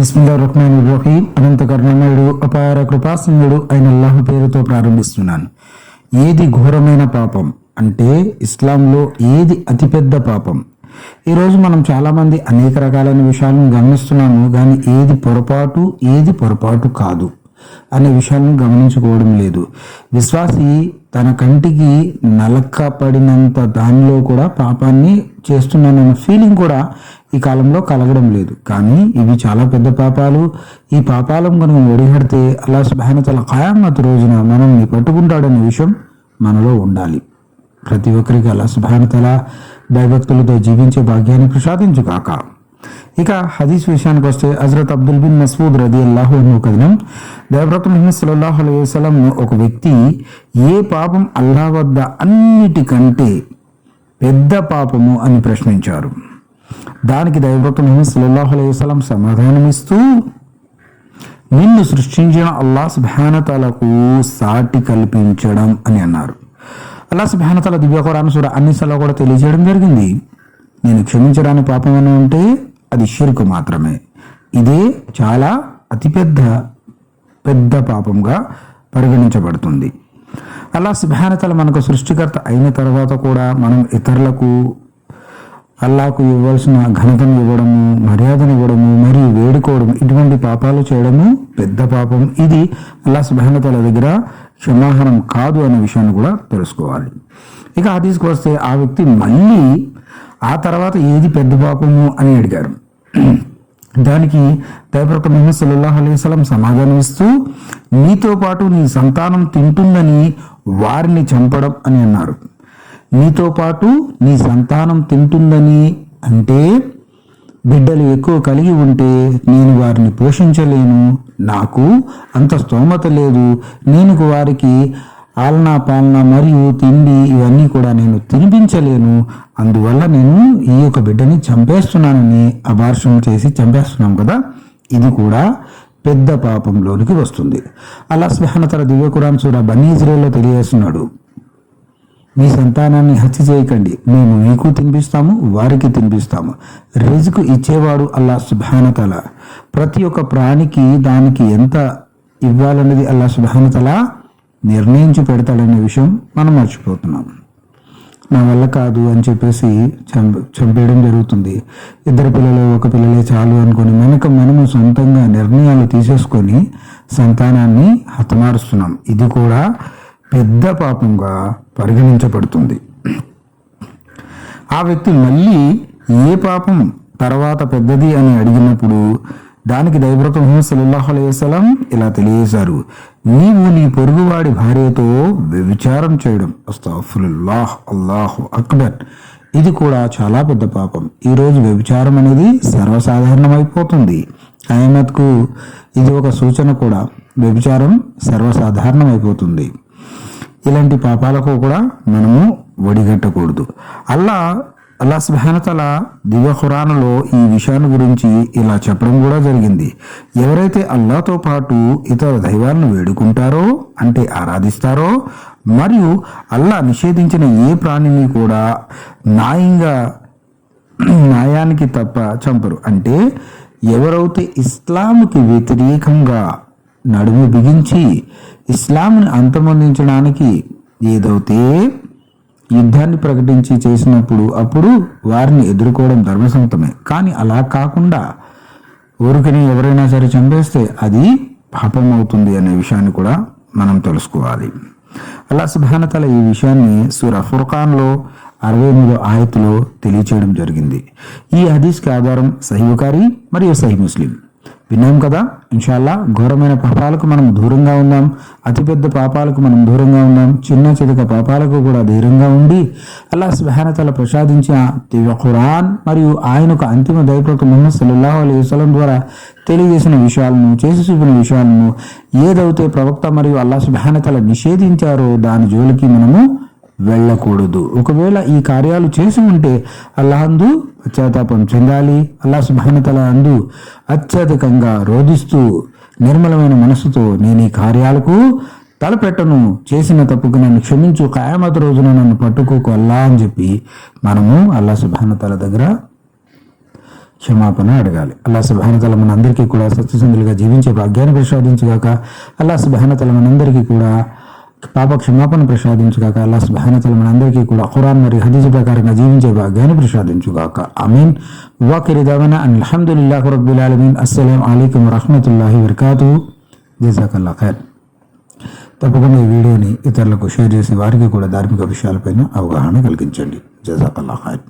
బిస్మిల్లా రుక్మాన్ రహీం అనంత కరుణమయుడు అపార కృపాసింగుడు అయిన అల్లాహ్ పేరుతో ప్రారంభిస్తున్నాను. ఏది ఘోరమైన పాపం అంటే ఇస్లాంలో ఏది అతిపెద్ద పాపం? ఈరోజు మనం చాలామంది అనేక రకాలైన విషయాలను గమనిస్తున్నాము కానీ ఏది పొరపాటు ఏది పొరపాటు కాదు అనే విషయాలను గమనించుకోవడం లేదు. విశ్వాసి తన కంటికి నలక్క పడినంత దానిలో కూడా పాపాన్ని చేస్తున్నానన్న ఫీలింగ్ కూడా ఈ కాలంలో కలగడం లేదు. కానీ ఇవి చాలా పెద్ద పాపాలు. ఈ పాపాలను మనం ఒడిగడితే అల్లా సుబానతల ఖయామత్ రోజున మనల్ని పట్టుకుంటాడనే విషయం మనలో ఉండాలి. ప్రతి ఒక్కరికి అల్లా సుబానతల భయభక్తులతో జీవించే భాగ్యాన్ని ప్రసాదించు కాక ఇక హదీస్ విషయానికి వస్తే హజరత్ అబ్దుల్ బిన్ మసూద్ రది అల్లాహు అని ఒక దేవరత ముహమ్మద్ సల్లాహు అలై వసలం ఒక వ్యక్తి ఏ పాపం అల్లా వద్ద అన్నిటికంటే పెద్ద పాపము అని ప్రశ్నించారు. దానికి దైవవ్రత ముహమ్మద్ సల్లాహు అలైహి వసల్లం సమాధానమిస్తూ నిన్ను సృష్టించిన అల్లా సుభానతలకు సాటి కల్పించడం అని అన్నారు. అల్లా సుభానతల దివ్యకురాను సూర అన్నిసలో కూడా తెలియజేయడం జరిగింది. నేను క్షమించడానికి పాపం అని ఉంటే అది షిర్కు మాత్రమే. ఇదే చాలా అతిపెద్ద పెద్ద పాపంగా పరిగణించబడుతుంది. అలా సుభానతల మనకు సృష్టికర్త అయిన తర్వాత కూడా మనం ఇతరులకు అల్లాకు ఇవ్వాల్సిన ఘనతను ఇవ్వడము మర్యాదను ఇవ్వడము మరియు వేడుకోవడం ఇటువంటి పాపాలు చేయడము పెద్ద పాపం. ఇది అల్లా సుభానతల దగ్గర క్షమాహనం కాదు అనే విషయాన్ని కూడా తెలుసుకోవాలి. ఇక హదీస్కి వస్తే ఆ వ్యక్తి మళ్ళీ ఆ తర్వాత ఏది పెద్ద పాపము అని అడిగారు. దానికి దైవప్రక మహమ్మద్ సల్లాహ్ అలైవలం సమాధానం ఇస్తూ నీతో పాటు నీ సంతానం తింటుందని వారిని చంపడం అని అన్నారు. నీతో పాటు నీ సంతానం తింటుందని అంటే బిడ్డలు ఎక్కువ కలిగి ఉంటే నేను వారిని పోషించలేను. నాకు అంత స్తోమత లేదు. నేను వారికి ఆలనా పాలన మరియు తిండి ఇవన్నీ కూడా నేను తినిపించలేను. అందువల్ల నేను ఈ యొక్క బిడ్డని చంపేస్తున్నానని అభార్షం చేసి చంపేస్తున్నాం కదా? ఇది కూడా పెద్ద పాపంలోనికి వస్తుంది. అల్లా స్మహనతల దివ్యకురాన్ సూర బన్నీ ఇజ్రాయల్లో తెలియజేస్తున్నాడు. మీ సంతానాన్ని హత్య చేయకండి. మేము మీకు తినిపిస్తాము వారికి తినిపిస్తాము. రిజుకు ఇచ్చేవాడు అల్లా సుభానతల ప్రతి ఒక్క ప్రాణికి దానికి ఎంత ఇవ్వాలన్నది అల్లా సుభానతల నిర్ణయించి పెడతాడనే విషయం మనం మర్చిపోతున్నాం. నా వల్ల కాదు అని చెప్పేసి చంపేయడం జరుగుతుంది. ఇద్దరు పిల్లలు ఒక పిల్లలే చాలు అనుకొని మనకు మనము సొంతంగా నిర్ణయాలు తీసేసుకొని సంతానాన్ని హతమారుస్తున్నాం. ఇది కూడా పెద్ద పాపంగా పరిగణించబడుతుంది. ఆ వ్యక్తి మళ్ళీ ఏ పాపం తర్వాత పెద్దది అని అడిగినప్పుడు దానికి దైవ్రత ముహమ్మద్ సల్లాహు ఇలా తెలియజేశారు. నీవు నీ పొరుగువాడి భార్యతో వ్యభిచారం చేయడం అస్తాఫుల్లాహ్ అల్లాహ్ అక్బర్. ఇది కూడా చాలా పెద్ద పాపం. ఈరోజు వ్యభిచారం అనేది సర్వసాధారణమైపోతుంది. ఖయామత్కు ఇది ఒక సూచన కూడా. వ్యభిచారం సర్వసాధారణమైపోతుంది. ఇలాంటి పాపాలకు కూడా మనము ఒడిగట్టకూడదు అల్లా అల్లా స్వహనతల దివ్య ఖురాన్లో ఈ విషయాన్ని గురించి ఇలా చెప్పడం కూడా జరిగింది. ఎవరైతే అల్లాతో పాటు ఇతర దైవాలను వేడుకుంటారో అంటే ఆరాధిస్తారో మరియు అల్లా నిషేధించిన ఏ ప్రాణిని కూడా న్యాయంగా న్యాయానికి తప్ప చంపరు. అంటే ఎవరైతే ఇస్లాంకి వ్యతిరేకంగా నడుము బిగించి ఇస్లాంని అంతమొందించడానికి ఏదైతే యుద్ధాన్ని ప్రకటించి చేసినప్పుడు అప్పుడు వారిని ఎదుర్కోవడం ధర్మసమ్మతమే కానీ అలా కాకుండా ఊరికని ఎవరైనా సరే చంపేస్తే అది పాపం అవుతుంది అనే విషయాన్ని కూడా మనం తెలుసుకోవాలి. అలా సుభానతల ఈ విషయాన్ని సూర ఫుర్ఖాన్లో అరవై ఎనిమిదో ఆయతులో తెలియచేయడం జరిగింది. ఈ హదీస్కి ఆధారం సహీబుకారి మరియు సహీ ముస్లిం. విన్నాం కదా? ఇన్షాల్లా ఘోరమైన పాపాలకు మనం దూరంగా ఉందాం అతిపెద్ద పాపాలకు మనం దూరంగా ఉందాం చిన్న చితక పాపాలకు కూడా ధైర్యంగా ఉండి అల్లా సుబానతల ప్రసాదించిన దివ్య ఖురాన్ మరియు ఆయనకు అంతిమ దైవకు ముహమ్మద్ సల్లాహు అలీ వసలం ద్వారా తెలియజేసిన విషయాలను చేసి చూపిన విషయాలను ఏదైతే ప్రవక్త మరియు అల్లా సుబానతల నిషేధించారో దాని జోలికి మనము వెళ్ళకూడదు. ఒకవేళ ఈ కార్యాలు చేసి ఉంటే అల్లాహందు పశ్చాత్తాపం చెందాలి. అల్లా సుభానతల అందు అత్యధికంగా రోధిస్తూ నిర్మలమైన మనసుతో నేను ఈ కార్యాలకు తలపెట్టను. చేసిన తప్పుకు నన్ను క్షమించు. ఖయామత రోజున నన్ను పట్టుకోకు అల్లా అని చెప్పి మనము అల్లా సుభానతల దగ్గర క్షమాపణ అడగాలి. అల్లా సుబానతల మనందరికీ కూడా సత్యసంధులుగా జీవించే భాగ్యాన్ని ప్రసాదించుగాక అల్లా సుభానతల మనందరికీ కూడా పాప క్షమాపణ ప్రసాదించుగాక అల్లా సుబానతల మనందరికీ కూడా ఖురాన్ మరియు హదీజ్ ప్రకారంగా జీవించే భాగ్యాన్ని ప్రసాదించుగాక అమీన్ వాకిరి దవన అన్ అల్హమ్దుల్లాహ్ రబ్బిల్ ఆలమీన్ అస్సలాం అలైకుం వరహమతుల్లాహి వరకాతు జజాకల్లా ఖైర్ తప్పకుండా ఈ వీడియోని ఇతరులకు షేర్ చేసి వారికి కూడా ధార్మిక విషయాలపైన అవగాహన కలిగించండి జజాకల్లా ఖైర్